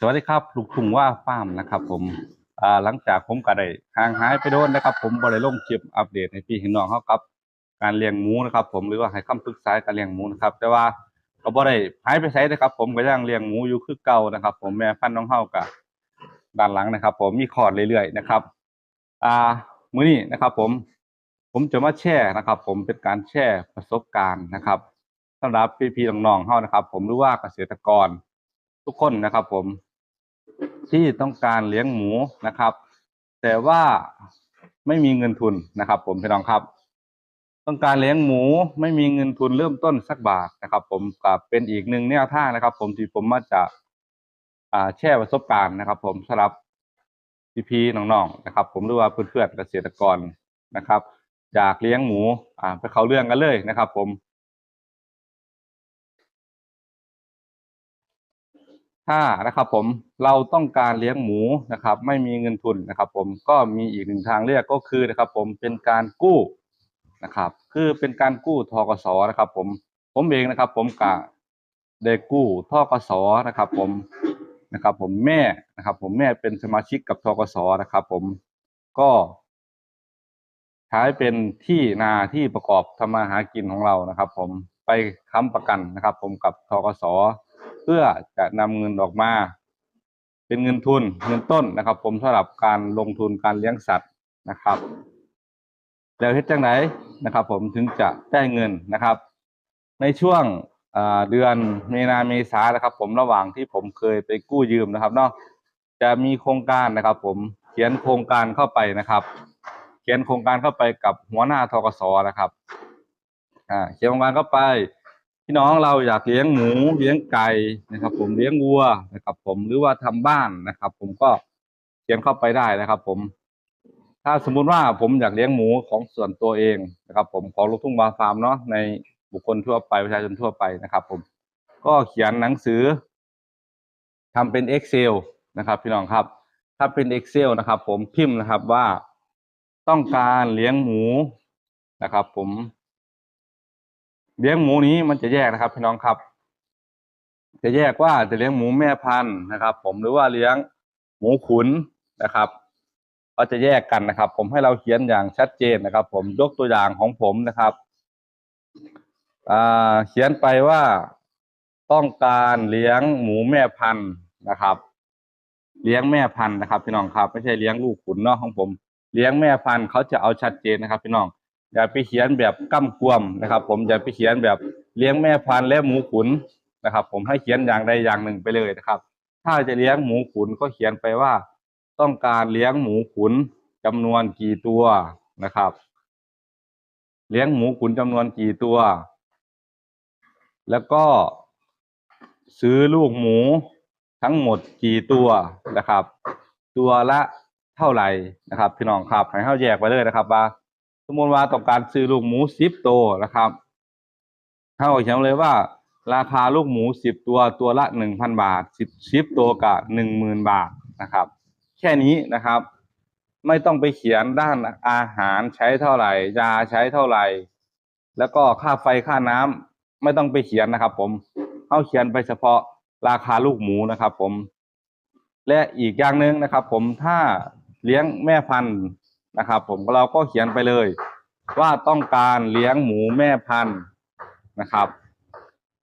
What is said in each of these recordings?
สวัสดีครับลูกทุ่งว่าฟาร์มนะครับ ผมอ่าหลังจากผมก็ได้ห่างหายไปโดนนะครับ ผมบ่ได้ลงคลิปอัปเดตให้พี่ห้น้องเขากับ การเลี้ยงหมูนะครับ ผมหรือว่าให้คำปรึกษาการเลี้ยงหมูนะครับ แต่ว่าก็บ่ได้หายไปไสนะครับ ผมก็ยังเลี้ยงหมูอยู่คือเก่านะครับ ผมแม่พันธุ์น้องเฮากับด้านหลังนะครับ ผมมีคอดเรื่อยๆนะครับ อ่ามื้อนี้นะครับ ผม ผมจะมาแชร์นะครับ ผมเป็นการแชร์ประสบการณ์นะครับสำหรับพี่ๆน้องๆเฮานะครับ ผมหรือว่าเกษตรกรทุกคนนะครับ ผม ที่ต้องการเลี้ยงหมูนะครับ แต่ว่าไม่มีเงินทุนนะครับ ผมพี่น้องครับ ต้องการเลี้ยงหมูไม่มีเงินทุนเริ่มต้นสักบาทนะครับ ผมกับเป็นอีกหนึ่งแนวทางนะครับ ผมที่ผมมาจะอ่าแชร์ประสบการณ์นะครับ ผมสำหรับพี่ๆน้องๆนะครับ ผมหรือว่าเพื่อนๆเกษตรกรนะครับอยากเลี้ยงหมูอ่าไปเขาเรื่องกันเลยนะครับ ผม ถ้านะครับผมเราต้องการเลี้ยงหมูนะครับ ไม่มีเงินทุนนะครับ ผมก็มีอีกหนึ่งทางเลือกก็คือนะครับ ผมเป็นการกู้นะครับ คือเป็นการกู้ทกสนะครับ ผมผมเองนะครับ ผมกะได้กู้ทกสนะครับ ผมนะครับ ผมแม่นะครับ ผมแม่เป็นสมาชิกกับทกสนะครับ ผมก็ใช้เป็นที่นาที่ประกอบทำมาหากินของเรานะครับ ผมไปค้ำประกันนะครับ ผมกับทกส เพื่อจะนำเงินออกมา เป็นเงินทุนเงินต้นนะครับ ผมสำหรับการลงทุนการเลี้ยงสัตว์นะครับ แล้วเฮ็ดจังไหนนะครับ ผมถึงจะได้เงินนะครับ ในช่วงเดือนมีนาเมษานะครับ ผมระหว่างที่ผมเคยไปกู้ยืมนะครับเนาะจะมีโครงการนะครับ ผมเขียนโครงการเข้าไปนะครับ เขียนโครงการเข้าไปกับหัวหน้าทกสนะครับ อ่า เขียนโครงการเข้าไป พี่น้องเราอยากเลี้ยงหมูเลี้ยงไก่นะครับ ผมเลี้ยงวัวนะครับ ผมหรือว่าทำบ้านนะครับ ผมก็เขียนเข้าไปได้นะครับ ผม ถ้าสมมุติว่าผมอยากเลี้ยงหมูของส่วนตัวเองนะครับ ผมของลูกทุ่งบาฟาร์มเนาะในบุคคลทั่วไปประชาชนทั่วไปนะครับ ผม ก็เขียนหนังสือทำเป็น Excel นะครับ พี่น้องครับ ถ้าเป็น Excel นะครับ ผมพิมพ์นะครับว่าต้องการเลี้ยงหมูนะครับ ผม เลี้ยงหมูนี้มันจะแยกนะครับพี่น้องครับ จะแยกว่าจะเลี้ยงหมูแม่พันธุ์นะครับ ผมหรือว่าเลี้ยงหมูขุนนะครับก็จะแยกกันนะครับ ผมให้เราเขียนอย่างชัดเจนนะครับ ผมยกตัวอย่างของผมนะครับเขียนไปว่าต้องการเลี้ยงหมูแม่พันธุ์นะครับ เลี้ยงแม่พันธุ์นะครับ พี่น้องครับ ไม่ใช่เลี้ยงลูกขุนเนาะของผม เลี้ยงแม่พันธุ์เขาจะเอาชัดเจนนะครับ พี่น้อง อย่าไปเขียนแบบก้ำกวมนะครับ ผมอย่าไปเขียนแบบเลี้ยงแม่พันธุ์และหมูขุนนะครับ ผมให้เขียนอย่างใดอย่างหนึ่งไปเลยนะครับ ถ้าจะเลี้ยงหมูขุนก็เขียนไปว่า ต้องการเลี้ยงหมูขุนจำนวนกี่ตัวนะครับ เลี้ยงหมูขุนจำนวนกี่ตัว แล้วก็ซื้อลูกหมูทั้งหมดกี่ตัวนะครับ ตัวละเท่าไหร่นะครับ พี่น้องครับให้เข้าแยกไปเลยนะครับว่า สมมติว่าต้องการซื้อลูกหมูสิบตัวนะครับเท่าบเขียนเลยว่า ราคาลูกหมูสิบตัวตัวละหนึ่งพันบาทสิบสิบตัวกับหนึ่งหมื่นบาทนะครับ แค่นี้นะครับ ไม่ต้องไปเขียนด้านอาหารใช้เท่าไหร่ยาใช้เท่าไหร่ แล้วก็ค่าไฟค่าน้ำไม่ต้องไปเขียนนะครับ ผมเอาเขียนไปเฉพาะราคาลูกหมูนะครับ ผม และอีกอย่างหนึ่งนะครับ ผมถ้าเลี้ยงแม่พันธุ์ นะครับผมเราก็เขียนไปเลย ว่าต้องการเลี้ยงหมูแม่พันธุ์นะครับ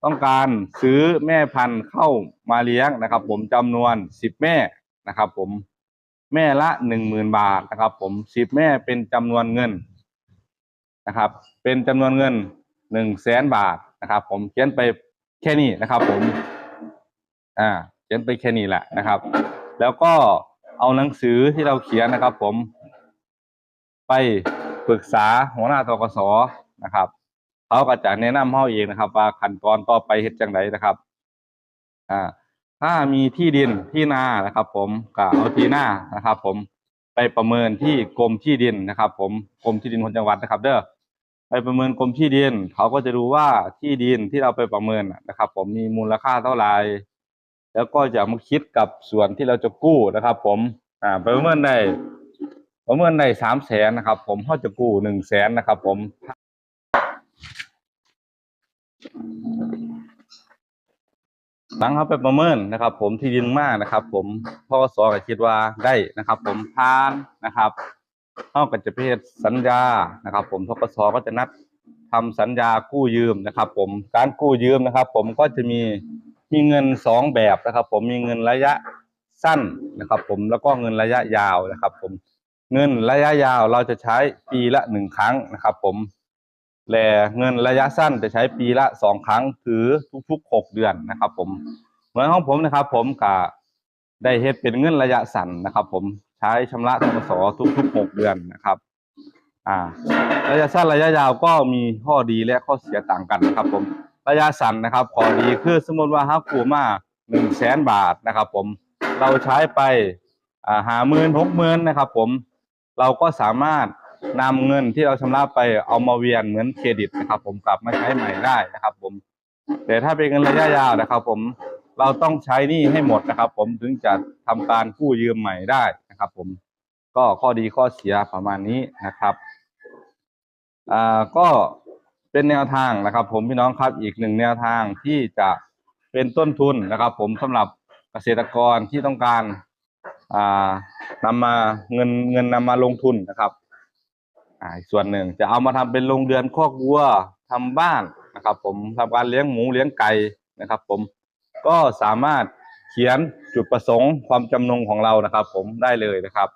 ต้องการซื้อแม่พันธุ์เข้ามาเลี้ยงนะครับ ผมจำนวนสิบแม่นะครับ ผมแม่ละหนึ่งหมื่นบาทนะครับ ผมสิบแม่เป็นจำนวนเงินนะครับ เป็นจำนวนเงินหนึ่งแสนบาทนะครับ ผมเขียนไปแค่นี้นะครับ ผม อ่า เขียนไปแค่นี้แหละนะครับ แล้วก็เอาหนังสือที่เราเขียนนะครับ ผม ไปปรึกษาหัวหน้าทกสนะครับเขาก็จะแนะนำเฮาเองนะครับ ว่าขั้นตอนต่อไปเฮ็ดจังไดนะครับอ่าถ้ามีที่ดินที่นานะครับ ผมก็เอาที่นานะครับ ผมไปประเมินที่กรมที่ดินนะครับ ผมกรมที่ดินคนจังหวัดนะครับ เด้อไปประเมินกรมที่ดิน เขาก็จะดูว่าที่ดินที่เราไปประเมินนะนะครับ ผมมีมูลค่าเท่าไหร่แล้วก็จะมาคิดกับส่วนที่เราจะกู้นะครับ ผมอ่าไปประเมินได้ ประเมินได้สามแสนนะครับ ผมเขาจะกู้หนึ่งแสนนะครับ ผมหลังเขาไปประเมินนะครับ ผมที่ดินมากนะครับ ผมพกสก็คิดว่าได้นะครับ ผมพานนะครับเขาก็จะเฮ็ดสัญญานะครับ ผมทกสก็จะนัดทำสัญญากู้ยืมนะครับ ผมการกู้ยืมนะครับ ผมก็จะมีมีเงินสองแบบนะครับ ผมมีเงินระยะสั้นนะครับ ผมแล้วก็เงินระยะยาวนะครับ ผม เงินระยะยาวเราจะใช้ปีละหนึ่งครั้งนะครับผมและเงินระยะสั้นจะใช้ปีละสองครั้งถือทุกๆหกเดือนนะครับ ผมเหมือนของผมนะครับ ผมก็ได้เฮ็ดเป็นเงินระยะสั้นนะครับ ผมใช้ชำระธกสทุกๆหกเดือนนะครับ อ่า ระยะสั้นระยะยาวก็มีข้อดีและข้อเสียต่างกันนะครับ ผมระยะสั้นนะครับข้อดีคือสมมติว่าฮักกูมาหนึ่งแสนบาทนะครับ ผมเราใช้ไปอ่าหาหมื่นหกหมื่นนะครับ ผม เราก็สามารถนำเงินที่เราชำระไปเอามาเวียนเหมือนเครดิตนะครับ ผมกลับมาใช้ใหม่ได้นะครับ ผม แต่ถ้าเป็นเงินระยะยาวนะครับ ผมเราต้องใช้หนี้ให้หมดนะครับ ผมถึงจะทำการกู้ยืมใหม่ได้นะครับ ผมก็ข้อดีข้อเสียประมาณนี้นะครับอ่าก็เป็นแนวทางนะครับ ผมพี่น้องครับอีกหนึ่งแนวทางที่จะเป็นต้นทุนนะครับ ผมสำหรับเกษตรกรที่ต้องการอ่า นำมาเงินเงินนำมาลงทุนนะครับอ่าส่วนหนึ่งจะเอามาทำเป็นโรงเรือนคอกวัวทำบ้านนะครับ ผมทำการเลี้ยงหมูเลี้ยงไก่นะครับ ผมก็สามารถเขียนจุดประสงค์ความจำนงของเรานะครับ ผมได้เลยนะครับ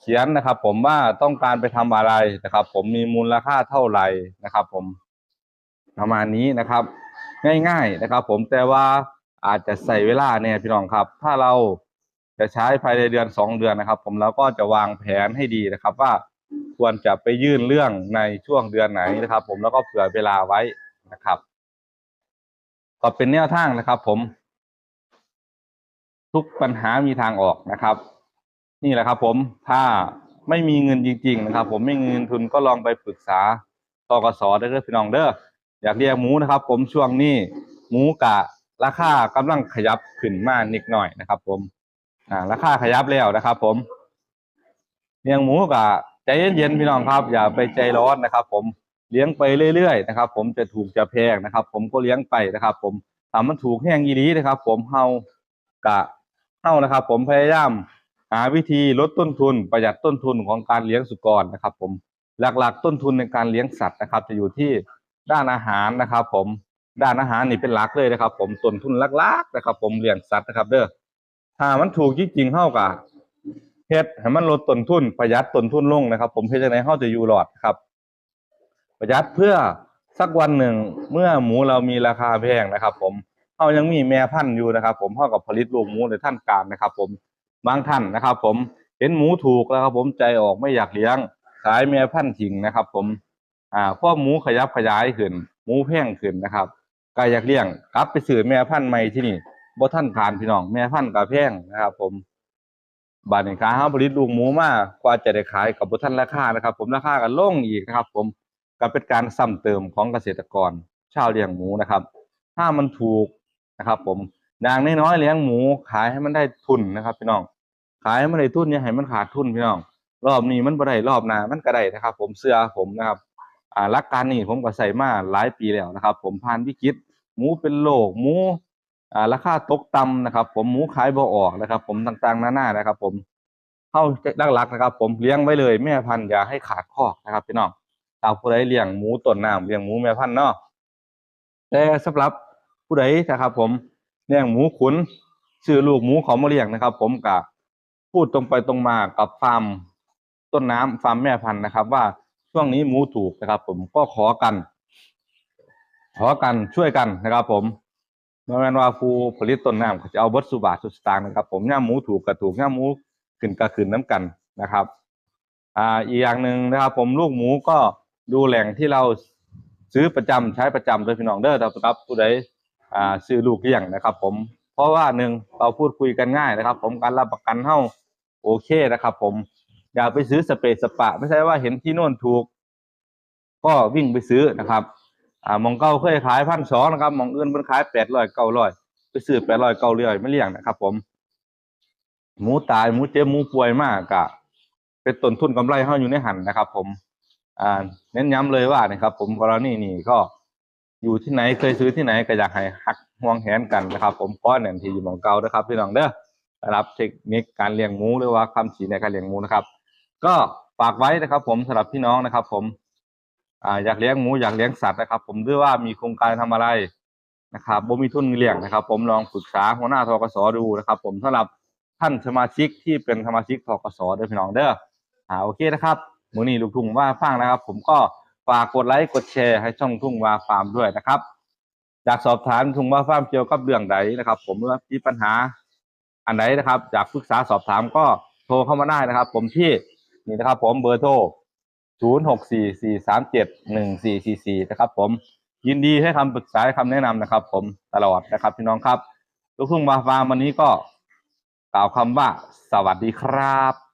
เขียนนะครับ ผมว่าต้องการไปทำอะไรนะครับ ผมมีมูลค่าเท่าไหร่นะครับ ผมประมาณนี้นะครับ ง่าย ๆนะครับ ผมแต่ว่าอาจจะใส่เวลาเนี่ยพี่น้องครับ ถ้าเรา จะใช้ภายในเดือนสองเดือนนะครับ ผมเราก็จะวางแผนให้ดีนะครับ ว่าควรจะไปยื่นเรื่องในช่วงเดือนไหนนะครับ ผมแล้วก็เผื่อเวลาไว้นะครับก็เป็นแนวทางนะครับ ผม ทุกปัญหามีทางออกนะครับ นี่แหละครับ ผมถ้าไม่มีเงินจริง ๆ นะครับ ผมไม่มีเงินทุนก็ลองไปปรึกษาตกสได้เลยพี่น้องเด้ออยากเรียกหมูนะครับ ผมช่วงนี้หมูกะราคากำลังขยับขึ้นมานิดหน่อยนะครับ ผม อ่าราคาขยับแล้วนะครับ ผมเลี้ยงหมูกะใจเย็นๆพี่น้องครับ อย่าไปใจร้อนนะครับ ผมเลี้ยงไปเรื่อยๆนะครับ ผมจะถูกจะแพงนะครับ ผมก็เลี้ยงไปนะครับ ผมถ้ามันถูกแห้งยีรีนะครับ ผมเฮากะเฮานะครับ ผมพยายามหาวิธีลดต้นทุนประหยัดต้นทุนของการเลี้ยงสุกรนะครับ ผมหลักๆ ต้นทุนในการเลี้ยงสัตว์นะครับ จะอยู่ที่ด้านอาหารนะครับ ผมด้านอาหารนี่เป็นหลักเลยนะครับ ผมต้นทุนหลักๆนะครับ ผมเลี้ยงสัตว์นะครับ เด้อ ถ้ามันถูกจริงๆเฮากะเฮ็ดให้มันลดต้นทุนประหยัดต้นทุนลงนะครับ ผมเฮ็ดจังไดเฮาจะอยู่รอดครับ ประหยัดเพื่อสักวันหนึ่งเมื่อหมูเรามีราคาแพงนะครับ ผมเฮายังมีแม่พันธุ์อยู่นะครับ ผมเฮากับผลิตลูกหมูในท่านการนะครับ ผมบางท่านนะครับ ผมเห็นหมูถูกแล้วครับ ผมใจออกไม่อยากเลี้ยงขายแม่พันธุ์ทิ้งนะครับ ผม อ่าพอหมูขยับขยายขึ้น หมูแพงขึ้นนะครับก็อยากเลี้ยงกลับไปซื้อแม่พันธุ์ใหม่ที่นี่ บ่ท่านทานพี่น้อง แม่พันธุ์ก็แพงนะครับ ผมบาดนี้การเฮาผลิตลูกหมูมากกว่าจะได้ขายกับบ่ทันราคานะครับ ผมราคาก็ลงอีกนะครับ ผมก็เป็นการซ้ำเติมของเกษตรกร ชาวเลี้ยงหมูนะครับ ถ้ามันถูกนะครับ ผมอย่างน้อยๆเลี้ยงหมู ขายให้มันได้ทุนนะครับ พี่น้อง ขายให้มันได้ทุนอย่าให้มันขาดทุนพี่น้อง รอบนี้มันบ่ได้รอบหน้ามันก็ได้นะครับ ผมเสื้อผมนะครับอ่าหลักการนี้ผมก็ใส่มาหลายปีแล้วนะครับ ผมผ่านวิกฤตหมูเป็นโรคหมู ราคาตกต่ำนะครับ ผมหมูขายบ่ออกนะครับ ผมต่างๆหน้านานะครับ ผมเข้าหลักๆนะครับ ผมเลี้ยงไว้เลยแม่พันธุ์อย่าให้ขาดคอกนะครับพี่น้องตามผู้ใดเลี้ยงหมูต้นน้ำเลี้ยงหมูแม่พันธุ์เนาะแต่สำหรับผู้ใดนะครับ ผมเลี้ยงหมูขุนซื้อลูกหมูเขามาเลี้ยงนะครับ ผมกะพูดตรงไปตรงมากับฟาร์มต้นน้ำฟาร์มแม่พันธุ์นะครับ ว่าช่วงนี้หมูถูกนะครับ ผมก็ขอกัน ขอกันช่วยกันนะครับ ผม เมื่อแม่นว่าผู้ผลิตต้นน้ำเขาจะเอาเบดสุบาทสุดสตางค์นะครับ ผมย่าหมูถูกกระถูกย่าหมูขึ้นกระขึ้นน้ำกันนะครับ อ่าอีกอย่างหนึ่งนะครับ ผมลูกหมูก็ดูแหล่งที่เราซื้อประจำใช้ประจำโดยพี่น้องเด้อครับผู้ใดอ่าซื้อลูกเลี้ยงนะครับ ผมเพราะว่าหนึ่งเราพูดคุยกันง่ายนะครับ ผมการรับประกันเท่าโอเคนะครับ ผมอย่าไปซื้อสเปซสปะ ไม่ใช่ว่าเห็นที่โน่นถูก ก็วิ่งไปซื้อนะครับ อ่ามองเก้าเคยขายพันสองนะครับมองอื่นมันขายแปดร้อยเก้าร้อยไปซื้อแปดร้อยเก้าร้อยไม่เลี้ยงนะครับ ผม หมูตายหมูเจ็บหมูป่วยมากกะเป็นต้นทุนกำไรเฮาอยู่ในหันนะครับ ผมอ่าเน้นย้ำเลยว่านะครับ ผมกรณีนี้ก็อยู่ที่ไหนเคยซื้อที่ไหนก็อยากให้หักห่วงแหนกันนะครับ ผมเพราะเนี่ยที่อยู่หมองเก่านะครับพี่น้องเด้อสำหรับเทคนิคการเลี้ยงหมูหรือว่าคำชี้ในการเลี้ยงหมูนะครับ ก็ฝากไว้นะครับ ผมสำหรับพี่น้องนะครับ ผม อ่าอยากเลี้ยงหมูอยากเลี้ยงสัตว์นะครับ ผมหรือว่ามีโครงการทำอะไรนะครับบ่มีทุนเลี้ยงนะครับ ผมลองปรึกษาหัวหน้าทกสดูนะครับ ผมสำหรับท่านสมาชิกที่เป็นสมาชิกทกสเด้อพี่น้องเด้ออ่าโอเคนะครับมือนี้ลูกทุ่งว่าฟังนะครับ ผมก็ฝากกดไลค์กดแชร์ให้ช่องทุ่งว่าฟาร์มด้วยนะครับอยากสอบถามทุ่งว่าฟาร์มเกี่ยวกับเรื่องใดนะครับ ผมหรือว่ามีปัญหาอันไหนนะครับอยากปรึกษาสอบถามก็โทรเข้ามาได้นะครับ ผมที่นี่นะครับ ผมเบอร์โทร ศูนย์หกสี่สี่สามเจ็ดหนึ่งสี่สี่สี่นะครับผมยินดีให้คำปรึกษาให้คำแนะนำนะครับ ผมตลอดนะครับพี่น้องครับลูกทุ่งมาฟาร์มวันนี้ก็กล่าวคำว่าสวัสดีครับ